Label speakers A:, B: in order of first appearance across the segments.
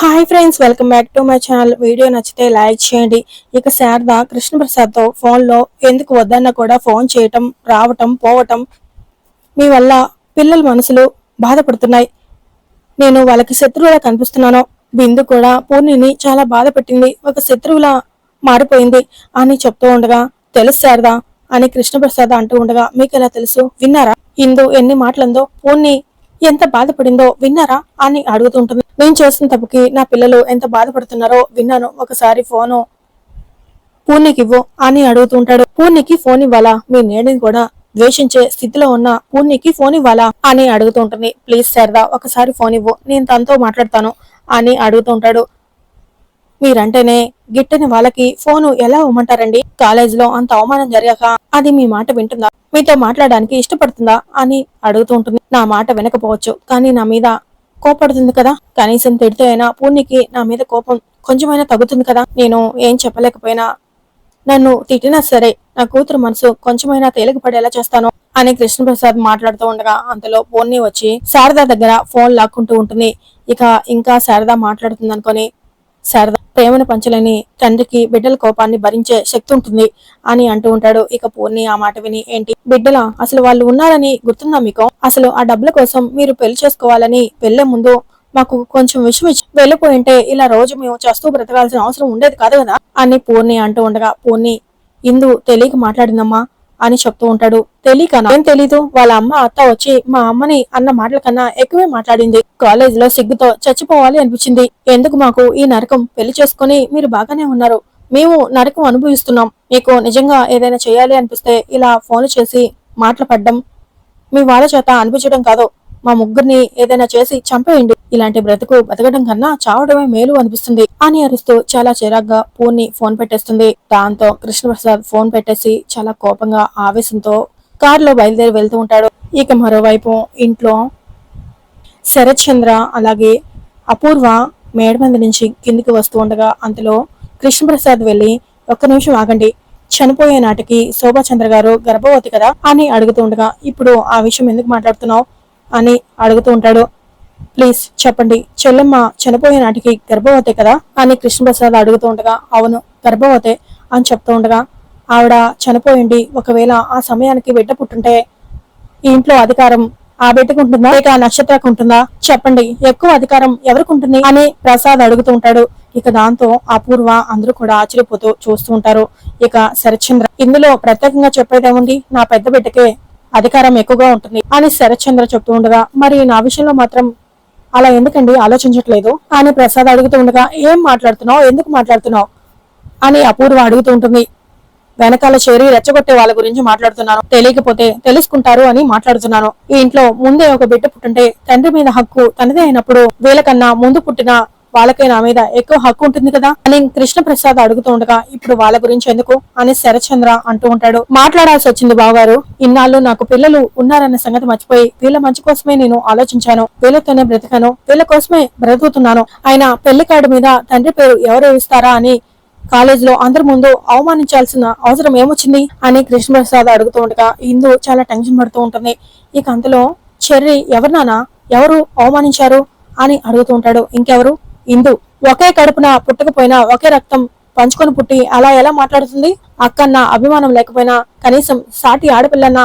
A: Hi friends welcome back to my channel video నచ్చితే like చేయండి. ఇక శారద కృష్ణప్రసాద్ ఫోన్లో ఎందుకు వద్దన్నా కూడా ఫోన్ చేయటం రావటం పోవటం మీ వల్ల పిల్లల మనసులు బాధపడుతున్నాయి. నేను వాళ్ళకి శత్రువులా కనిపిస్తున్నాను. బిందు కూడా పూర్ణిని చాలా బాధ పెట్టింది. ఒక శత్రువులా మారిపోయింది అని చెప్తూ ఉండగా తెలుసు శారదా అని కృష్ణప్రసాద్ అంటూ ఉండగా మీకు ఎలా తెలుసు? విన్నారా? ఇందు ఎన్ని మాటలందో? పూర్ణి ఎంత బాధపడిందో విన్నారా అని అడుగుతుంటుంది. నేను చేసిన తప్పుకి నా పిల్లలు ఎంత బాధపడుతున్నారో విన్నాను. ఒకసారి ఫోను పూర్ణికి ఇవ్వు అని అడుగుతుంటాడు. పూర్ణికి ఫోన్ ఇవ్వాలా? మీ నేడిని కూడా ద్వేషించే స్థితిలో ఉన్న పూర్ణికి ఫోన్ ఇవ్వాలా? అని అడుగుతుంటుంది. ప్లీజ్ శారదా ఒకసారి ఫోన్ ఇవ్వు. నేను తనతో మాట్లాడతాను అని అడుగుతుంటాడు. మీరంటేనే గిట్టని వాళ్ళకి ఫోను ఎలా ఇవ్వమంటారండి? కాలేజీలో అంత అవమానం జరిగాక అది మీ మాట వింటుందా? మీతో మాట్లాడడానికి ఇష్టపడుతుందా అని అడుగుతూ ఉంటుంది. నా మాట వినకపోవచ్చు కానీ నా మీద కోపడుతుంది కదా. కనీసం తిడితే అయినా పూర్ణికి నా మీద కోపం కొంచెమైనా తగ్గుతుంది కదా. నేను ఏం చెప్పలేకపోయినా నన్ను తిట్టినా సరే నా కూతురు మనసు కొంచెమైనా తేలిక పడేలా చేస్తాను అని కృష్ణప్రసాద్ మాట్లాడుతూ ఉండగా అంతలో పూర్ణి వచ్చి శారద దగ్గర ఫోన్ లాక్కుంటూ ఉంటుంది. ఇక ఇంకా శారద మాట్లాడుతుంది అనుకొని శారద ప్రేమను పంచలేని తండ్రికి బిడ్డల కోపాన్ని భరించే శక్తి ఉంటుంది అని అంటూ ఉంటాడు. ఇక పూర్ణి ఆ మాట విని ఏంటి బిడ్డల అసలు వాళ్ళు ఉన్నారని గుర్తుందా మీకు? అసలు ఆ డబ్బుల కోసం మీరు పెళ్ళి చేసుకోవాలని వెళ్ళే ముందు మాకు కొంచెం విషయం ఇచ్చి వెళ్ళిపోయింటే ఇలా రోజు మేము చస్తూ బ్రతకాల్సిన అవసరం ఉండేది కాదు కదా? అని పూర్ణి అంటూ ఉండగా పూర్ణి ఇందు తెలియక మాట్లాడిందమ్మా. అని చెప్తూ ఉంటాడు. తెలియక ఏం తెలీదు? వాళ్ళ అమ్మ అత్త వచ్చి మా అమ్మని అన్న మాటల కన్నా ఎక్కువే మాట్లాడింది. కాలేజ్లో సిగ్గుతో చచ్చిపోవాలి అనిపించింది. ఎందుకు మాకు ఈ నరకం? పెళ్ళి చేసుకుని మీరు బాగానే ఉన్నారు. మేము నరకం అనుభవిస్తున్నాం. మీకు నిజంగా ఏదైనా చేయాలి అనిపిస్తే ఇలా ఫోన్ చేసి మాటలు పడ్డం మీ వాళ్ళ చేత అనిపించడం కాదు. మా ముగ్గురిని ఏదైనా చేసి చంపేయండి. ఇలాంటి బ్రతుకు బతకడం కన్నా చావడమే మేలు అనిపిస్తుంది. అని అరుస్తూ చాలా చిరాగ్గా పూర్ణి ఫోన్ పెట్టేస్తుంది. దాంతో కృష్ణప్రసాద్ ఫోన్ పెట్టేసి చాలా కోపంగా ఆవేశంతో కారులో బయలుదేరి వెళ్తూ ఉంటాడు. ఇక మరోవైపు ఇంట్లో శరత్ చంద్ర అలాగే అపూర్వ మేడమంది నుంచి కిందికి వస్తూ ఉండగా అంతలో కృష్ణప్రసాద్ వెళ్ళి ఒక్క నిమిషం ఆగండి. చనిపోయే నాటికి శోభాచంద్ర గారు గర్భవతి కదా? అని అడుగుతూ ఉండగా ఇప్పుడు ఆ విషయం ఎందుకు మాట్లాడుతున్నావు? అని అడుగుతూ ఉంటాడు. ప్లీజ్ చెప్పండి చెల్లెమ్మ చనిపోయే నాటికి గర్భవతే కదా? అని కృష్ణప్రసాద్ అడుగుతూ ఉండగా అవును గర్భవతే అని చెప్తూ ఉండగా ఆవిడ చనిపోయింది. ఒకవేళ ఆ సమయానికి బిడ్డ పుట్టుంటే ఈ ఇంట్లో అధికారం ఆ బిడ్డకు ఉంటుందా లేక నక్షత్రకు ఉంటుందా చెప్పండి ఎక్కువ అధికారం ఎవరికి ఉంటుంది అని ప్రసాద్ అడుగుతూ ఉంటాడు. ఇక దాంతో అపూర్వ అందరూ కూడా ఆశ్చర్యపోతూ చూస్తూ ఉంటారు. ఇక శరచంద్ర ఇందులో ప్రత్యేకంగా చెప్పేదేముంది? నా పెద్ద బిడ్డకే అధికారం ఎక్కువగా ఉంటుంది అని శరత్చంద్ర చెప్తూ ఉండగా మరి నా విషయంలో మాత్రం అలా ఎందుకండి ఆలోచించట్లేదు? అని ప్రసాద్ అడుగుతూ ఉండగా ఏం మాట్లాడుతున్నావు? ఎందుకు మాట్లాడుతున్నావు? అని అపూర్వ అడుగుతూ ఉంటుంది. వెనకాల చేరి రెచ్చగొట్టే వాళ్ళ గురించి మాట్లాడుతున్నాను. తెలియకపోతే తెలుసుకుంటారు అని మాట్లాడుతున్నాను. ఈ ఇంట్లో ముందే ఒక బిడ్డ పుట్టుంటే తండ్రి మీద హక్కు తనదే అయినప్పుడు వీళ్ళకన్నా ముందు పుట్టిన వాళ్ళకే నా మీద ఎక్కువ హక్కు ఉంటుంది కదా అని కృష్ణప్రసాద్ అడుగుతూ ఉండగా ఇప్పుడు వాళ్ళ గురించి ఎందుకు అని శరచంద్ర అంటూ ఉంటాడు. మాట్లాడాల్సి వచ్చింది బావగారు. ఇన్నాళ్ళు నాకు పిల్లలు ఉన్నారన్న సంగతి మర్చిపోయి వీళ్ళ మంచి కోసమే నేను ఆలోచించాను. వీళ్ళతోనే బ్రతికాను. వీళ్ళ కోసమే బ్రతుకుతున్నాను. ఆయన పెళ్ళి కార్డు మీద తండ్రి పేరు ఎవరు ఇస్తారా అని కాలేజీలో అందరి ముందు అవమానించాల్సిన అవసరం ఏమొచ్చింది అని కృష్ణప్రసాద్ అడుగుతూ ఉండగా ఇందు చాలా టెన్షన్ పడుతూ ఉంటుంది. ఇక అంతలో చెర్రి ఎవరినానా ఎవరు అవమానించారు? అని అడుగుతూ ఉంటాడు. ఇంకెవరు? ఇందు. ఒకే కడుపున పుట్టకపోయినా ఒకే రక్తం పంచుకొని పుట్టి అలా ఎలా మాట్లాడుతుంది? అక్కన్న అభిమానం లేకపోయినా కనీసం సాటి ఆడపిల్లన్న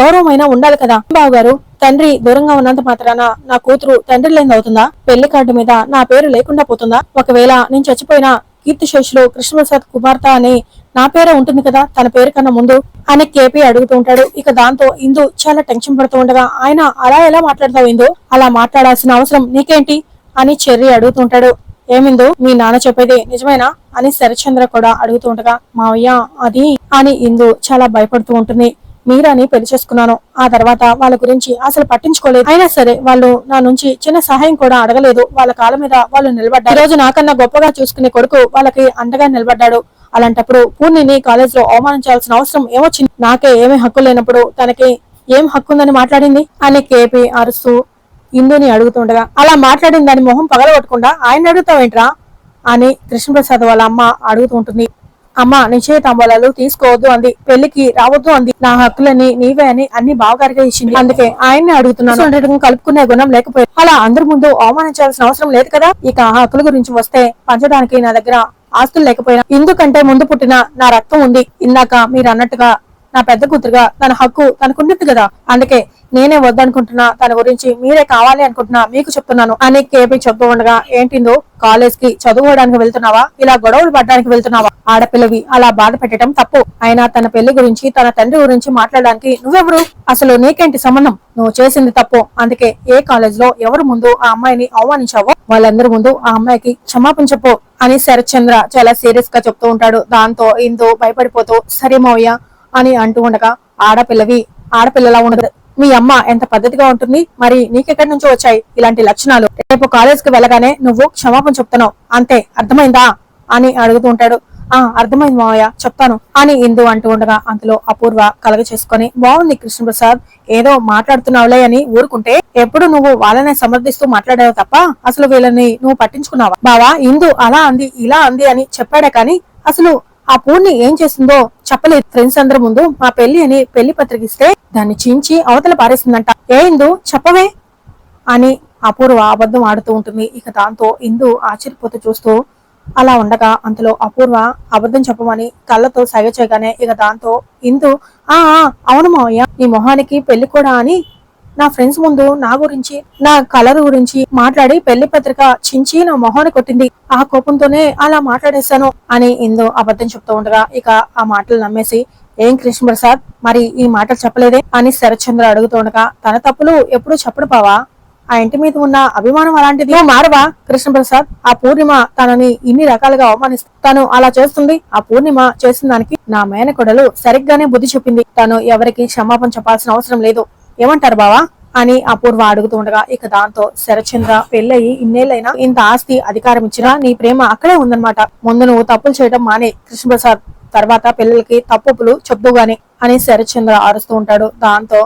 A: గౌరవమైనా ఉండాలి కదా? బాబు గారు తండ్రి దూరంగా ఉన్నంత మాత్రాన నా కూతురు తండ్రి లేని అవుతుందా? పెళ్ళి కార్డు మీద నా పేరు లేకుండా పోతుందా? ఒకవేళ నేను చచ్చిపోయినా కీర్తిశేషులు కృష్ణప్రసాద్ కుమార్తె అని నా పేరే ఉంటుంది కదా? తన పేరు కన్నా ముందు అని కేపీ అడుగుతూ ఉంటాడు. ఇక దాంతో ఇందు చాలా టెన్షన్ పడుతూ ఉండగా ఆయన అలా ఎలా మాట్లాడతావు ఇందు? అలా మాట్లాడాల్సిన అవసరం నీకేంటి? అని చెర్రి అడుగుతుంటాడు. ఏమిందు? మీ నాన్న చెప్పేది నిజమేనా? అని శరచంద్ర కూడా అడుగుతూ మావయ్య అది అని ఇందు చాలా భయపడుతూ ఉంటుంది. మీరాని పెళ్ళి చేసుకున్నాను. ఆ తర్వాత వాళ్ళ గురించి అసలు పట్టించుకోలేదు. అయినా సరే వాళ్ళు నా నుంచి చిన్న సహాయం కూడా అడగలేదు. వాళ్ళ కాళ్ళ మీద వాళ్ళు నిలబడ్డారు. ఈ రోజు నాకన్నా గొప్పగా చూసుకునే కొడుకు వాళ్ళకి అండగా నిలబడ్డాడు. అలాంటప్పుడు పూర్ణిని కాలేజ్లో అవమానించాల్సిన అవసరం ఏమొచ్చింది? నాకే ఏమీ హక్కు లేనప్పుడు తనకి ఏం హక్కు ఉందని మాట్లాడింది? అని కేపీ అరుస్తూ ఇందుని అడుగుతుండగా అలా మాట్లాడిన దాని మొహం పగలగొట్టకుండా ఆయన అడుగుతావేంట్రా? అని కృష్ణప్రసాద్ వాళ్ళ అమ్మ అడుగుతూ ఉంటుంది. అమ్మ నిశ్చయ తంబాలాలు తీసుకోవద్దు అంది. పెళ్ళికి రావద్దు అంది. నా హక్కులని నీవే అని అన్ని బావగారిగా ఇచ్చింది. అందుకే ఆయన్ని అడుగుతున్నాను. కలుపుకునే గుణం లేకపోయింది అలా అందరి ముందు అవమానించాల్సిన అవసరం లేదు కదా? ఇక ఆ హక్కుల గురించి వస్తే పంచడానికి నా దగ్గర ఆస్తులు లేకపోయినా ఎందుకంటే ముందు పుట్టిన నా రక్తం ఉంది. ఇందాక మీరు అన్నట్టుగా నా పెద్ద కూతురుగా తన హక్కు తనకుంటుంది కదా. అందుకే నేనే వద్దనుకుంటున్నా తన గురించి మీరే కావాలి అనుకుంటున్నా మీకు చెప్తున్నాను అని కేపీ చెప్తూ ఉండగా ఏంటిందో కాలేజ్కి చదువుకోవడానికి వెళ్తున్నావా? ఇలా గొడవలు పడడానికి వెళ్తున్నావా? ఆడపిల్లవి అలా బాధ పెట్టడం తప్పు. అయినా తన పెళ్ళి గురించి తన తండ్రి గురించి మాట్లాడడానికి నువ్వెవరు? అసలు నీకేంటి సంబంధం? నువ్వు చేసింది తప్పు. అందుకే ఏ కాలేజ్లో ఎవరు ముందు ఆ అమ్మాయిని అవమానించావో వాళ్ళందరి ముందు ఆ అమ్మాయికి క్షమాపణ చెప్పు అని శరత్ చంద్ర చాలా సీరియస్గా చెప్తూ ఉంటాడు. దాంతో ఇందు భయపడిపోతూ సరే మౌయ్య అని అంటూ ఉండగా ఆడపిల్లవి ఆడపిల్లలా ఉండదు. మీ అమ్మ ఎంత పద్ధతిగా ఉంటుంది మరి నీకెక్కడి నుంచి వచ్చాయి ఇలాంటి లక్షణాలు? రేపు కాలేజ్కి వెళ్ళగానే నువ్వు క్షమాపణ చెప్తున్నావు. అంతే అర్థమైందా? అని అడుగుతూ ఉంటాడు. ఆ అర్థమైంది మావయ్య చెప్తాను. అని ఇందు అంటూ ఉండగా అంతలో అపూర్వ కలగ చేసుకుని బాగుంది కృష్ణప్రసాద్ ఏదో మాట్లాడుతున్నావులే అని ఊరుకుంటే ఎప్పుడు నువ్వు వాళ్ళనే సమర్థిస్తూ మాట్లాడావు తప్ప అసలు వీళ్ళని నువ్వు పట్టించుకున్నావా? బావా ఇందు అలా అంది ఇలా అంది అని చెప్పాడే కానీ అసలు ఆ పూర్ణి ఏం చేసిందో చెప్పలేదు. ఫ్రెండ్స్ అందరి ముందు మా పెళ్ళి అని పెళ్ళి పత్రిక ఇస్తే దాన్ని చించి అవతల పారేసిందంట. ఏ ఇందు చెప్పవే అని అపూర్వ అబద్ధం ఆడుతూ ఉంటుంది. ఇక దాంతో ఇందు ఆశ్చర్యపోతూ చూస్తూ అలా ఉండగా అంతలో అపూర్వ అబద్ధం చెప్పమని కళ్ళతో సగ చేయగానే ఇక దాంతో ఇందు ఆ ఆ, అవును మావయ్య నీ మొహానికి పెళ్ళి కూడా అని నా ఫ్రెండ్స్ ముందు నా గురించి నా కలర్ గురించి మాట్లాడి పెళ్ళి పత్రిక చించి నా మొహాన్ని కొట్టింది. ఆ కోపంతోనే అలా మాట్లాడేశాను అని ఇందు అబద్ధం చెప్తూ ఉండగా ఇక ఆ మాటలు నమ్మేసి ఏం కృష్ణ ప్రసాద్? మరి ఈ మాటలు చెప్పలేదే? అని శరత్చంద్ర అడుగుతుండగా తన తప్పులు ఎప్పుడు చెప్పడు పావా ఆ ఇంటి మీద ఉన్న అభిమానం అలాంటిది. మారవా కృష్ణప్రసాద్ ఆ పూర్ణిమ తనని ఇన్ని రకాలుగా అవమానిస్తుంది. తను అలా చేస్తుంది. ఆ పూర్ణిమ చేసిన దానికి నా మేనకొడలు సరిగ్గానే బుద్ధి చెప్పింది. తను ఎవరికి క్షమాపణ చెప్పాల్సిన అవసరం లేదు. ఏమంటారు బావా? అని అపూర్వ అడుగుతుండగా ఇక దాంతో శరచంద్ర పెళ్ళయి ఇన్నేళ్ళైనా ఇంత ఆస్తి అధికారం ఇచ్చినా నీ ప్రేమ అక్కడే ఉందన్నమాట. ముందు నువ్వు తప్పులు చేయడం మానే. కృష్ణప్రసాద్ తర్వాత పిల్లలకి తప్పులు చెప్దు గాని అని శరచంద్ర అరుస్తూ ఉంటాడు. దాంతో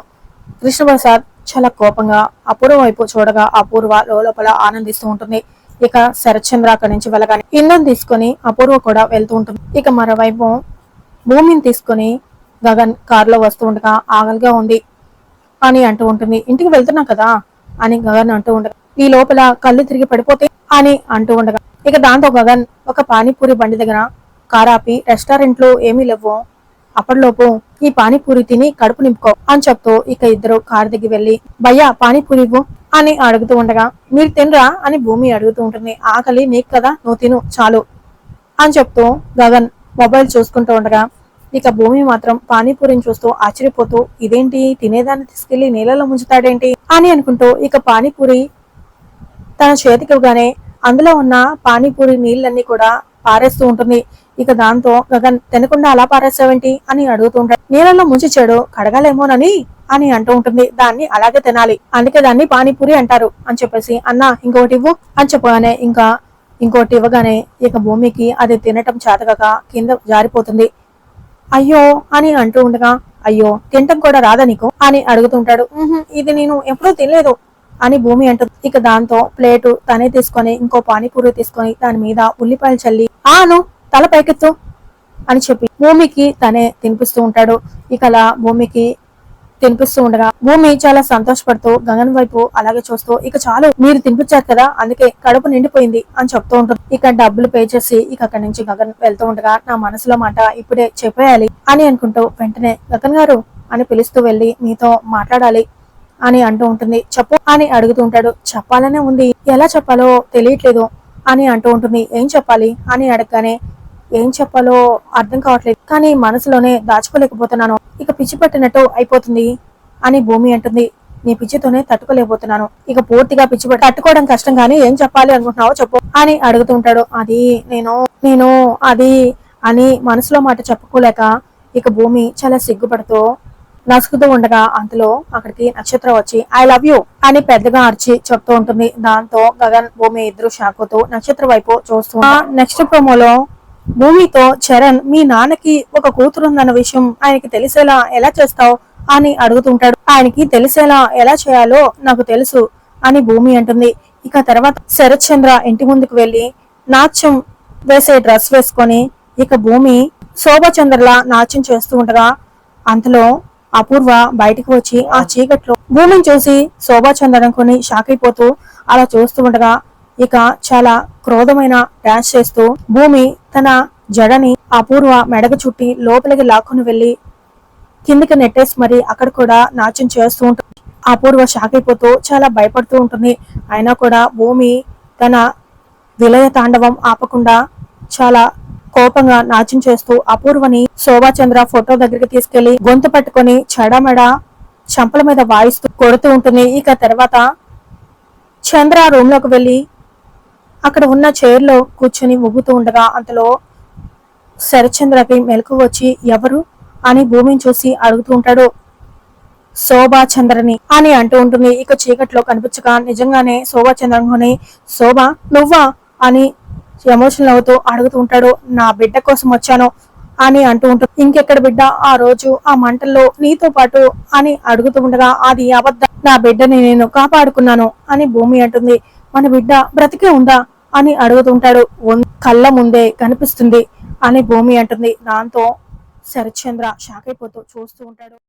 A: కృష్ణప్రసాద్ చాలా కోపంగా అపూర్వ వైపు చూడగా అపూర్వ లోపల ఆనందిస్తూ ఉంటుంది. ఇక శరచంద్ర అక్కడి నుంచి వెళ్ళగానే ఇంధం తీసుకొని అపూర్వ కూడా వెళ్తూ ఉంటుంది. ఇక మరోవైపు భూమిని తీసుకొని గగన్ కారులో వస్తూ ఉండగా ఆగలిగా ఉంది. అని అంటూ ఉంటుంది. ఇంటికి వెళ్తున్నా కదా అని గగన్ అంటూ ఉండగా ఈ లోపల కళ్ళు తిరిగి పడిపోతే అని అంటూ ఉండగా ఇక దాంతో గగన్ ఒక పానీపూరి బండి దగ్గర కారాపి రెస్టారెంట్లో ఏమీ లేవు. అప్పటిలోపు ఈ పానీపూరి తిని కడుపు నింపుకో అని చెప్తూ ఇక ఇద్దరు కారు దిగి వెళ్ళి భయ్యా పానీపూరి అని అడుగుతూ ఉండగా మీరు తినరా అని భూమి అడుగుతూ ఉంటుంది. ఆకలి నీకు కదా నువ్వు తిను చాలు అని చెప్తూ గగన్ మొబైల్ చూసుకుంటూ ఉండగా ఇక భూమి మాత్రం పానీపూరిని చూస్తూ ఆశ్చర్యపోతూ ఇదేంటి? తినేదాన్ని తీసుకెళ్ళి నీళ్ళలో ముంచుతాడేంటి? అని అనుకుంటూ ఇక పానీపూరి తన చేతికివ్వగానే అందులో ఉన్న పానీపూరి నీళ్ళన్నీ కూడా పారేస్తూ ఉంటుంది. ఇక దాంతో గగన్ తినకుండా అలా పారేసావేంటి? అని అడుగుతూ ఉంటాడు. నీళ్ళలో ముంచిచ్చాడు కడగాలేమోనని? అని అంటూ ఉంటుంది. దాన్ని అలాగే తినాలి అందుకే దాన్ని పానీపూరి అంటారు అని చెప్పేసి అన్న ఇంకోటి ఇవ్వు అని చెప్పగానే ఇంకా ఇంకోటి ఇవ్వగానే ఇక భూమికి అది తినటం చేతగాక కింద జారిపోతుంది. అయ్యో అని అంటూ ఉండగా అయ్యో తినటం కూడా రాదా నీకు? అని అడుగుతుంటాడు. ఇది నేను ఎప్పుడూ తినలేదు అని భూమి అంటుంది. ఇక దాంతో ప్లేటు తనే తీసుకొని ఇంకో పానీపూరి తీసుకొని దాని మీద ఉల్లిపాయలు చల్లి ఆను తల పైకెత్తు అని చెప్పి భూమికి తనే తినిపిస్తూ ఉంటాడు. ఇక అలా భూమికి తినిపిస్తూ ఉండగా భూమి చాలా సంతోషపడుతూ గగన్ వైపు అలాగే చూస్తూ ఇక చాలు మీరు తినిపించారు కదా అందుకే కడుపు నిండిపోయింది అని చెప్తూ ఉంటుంది. ఇక డబ్బులు పే చేసి ఇక అక్కడి నుంచి గగన్ వెళ్తూ ఉండగా నా మనసులో మాట ఇప్పుడే చెప్పేయాలి అని అనుకుంటూ వెంటనే గగన్ గారు అని పిలుస్తూ వెళ్ళి మీతో మాట్లాడాలి అని అంటూ ఉంటుంది. చెప్పు అని అడుగుతూ ఉంటాడు. చెప్పాలనే ఉంది. ఎలా చెప్పాలో తెలియట్లేదు అని అంటూ ఉంటుంది. ఏం చెప్పాలి అని అడగగానే ఏం చెప్పాలో అర్థం కావట్లేదు. కానీ మనసులోనే దాచుకోలేకపోతున్నాను. ఇక పిచ్చి పట్టినట్టు అయిపోతుంది అని భూమి అంటుంది. నీ పిచ్చితోనే తట్టుకోలేకపోతున్నాను. ఇక పూర్తిగా పిచ్చి పట్టి తట్టుకోవడం కష్టం కానీ ఏం చెప్పాలి అనుకుంటున్నావో చెప్పు అని అడుగుతుంటాడు అది నేను నేను అది అని మనసులో మాట చెప్పుకోలేక ఇక భూమి చాలా సిగ్గుపడుతూ నసుకుతూ ఉండగా అంతలో అక్కడికి నక్షత్రం వచ్చి ఐ లవ్ యూ అని పెద్దగా అరిచి చెప్తూ ఉంటుంది. దాంతో గగన్ భూమి ఇద్దరు షాక్ అవుతూ నక్షత్రం వైపు చూస్తూ నెక్స్ట్ ప్రోమోలో భూమితో చరణ్ మీ నాన్నకి ఒక కూతురు ఉందన్న విషయం ఆయనకి తెలిసేలా ఎలా చేస్తావు? అని అడుగుతుంటాడు. ఆయనకి తెలిసేలా ఎలా చేయాలో నాకు తెలుసు అని భూమి అంటుంది. ఇక తర్వాత శరత్ చంద్ర ఇంటి ముందుకు వెళ్ళి నాట్యం వేసే డ్రెస్ వేసుకొని ఇక భూమి శోభచంద్రలా నాట్యం చేస్తూ ఉండగా అంతలో అపూర్వ బయటికి వచ్చి ఆ చీకట్లో భూమిని చూసి శోభాచంద్ర అనుకుని షాక్ అయిపోతూ అలా చూస్తూ ఉండగా ఇక చాలా క్రోధమైన డాన్స్ చేస్తూ భూమి తన జడని అపూర్వ మెడగ చుట్టి లోపలికి లాక్కుని వెళ్ళి కిందికి నెట్టేసి మరి అక్కడ కూడా నాట్యం చేస్తూ ఉంటుంది. అపూర్వ షాక్ అయిపోతూ చాలా భయపడుతూ ఉంటుంది. అయినా కూడా భూమి తన విలయ తాండవం ఆపకుండా చాలా కోపంగా నాట్యం చేస్తూ అపూర్వని శోభాచంద్ర ఫోటో దగ్గరికి తీసుకెళ్ళి గొంతు పట్టుకొని చెడమెడ చంపల మీద వాయిస్తూ కొడుతూ ఉంటుంది. ఇక తర్వాత చంద్ర రూమ్లోకి వెళ్ళి అక్కడ ఉన్న చైర్లో కూర్చొని ఊగుతూ ఉండగా అంతలో శరచంద్రకి మెలకు వచ్చి ఎవరు? అని భూమిని చూసి అడుగుతూ ఉంటాడు శోభా చంద్రని అని అంటూ ఉంటుంది. ఇక చీకట్లో కనిపించగా నిజంగానే శోభాచంద్రని శోభ నువ్వా? అని ఎమోషనల్ అవుతూ అడుగుతూ ఉంటాడు. నా బిడ్డ కోసం వచ్చాను అని అంటూ ఉంటుంది. ఇంకెక్కడ బిడ్డ? ఆ రోజు ఆ మంటల్లో నీతో పాటు అని అడుగుతూ ఉండగా అది అబద్ధం. నా బిడ్డని నేను కాపాడుకున్నాను అని భూమి అంటుంది. మన బిడ్డ బ్రతికే ఉందా? అని అడుగుతుంటాడు. కళ్ళ ముందే కనిపిస్తుంది అని భూమి అంటుంది. దాంతో శరత్చంద్ర షాక్ అయిపోతూ చూస్తూ ఉంటాడు.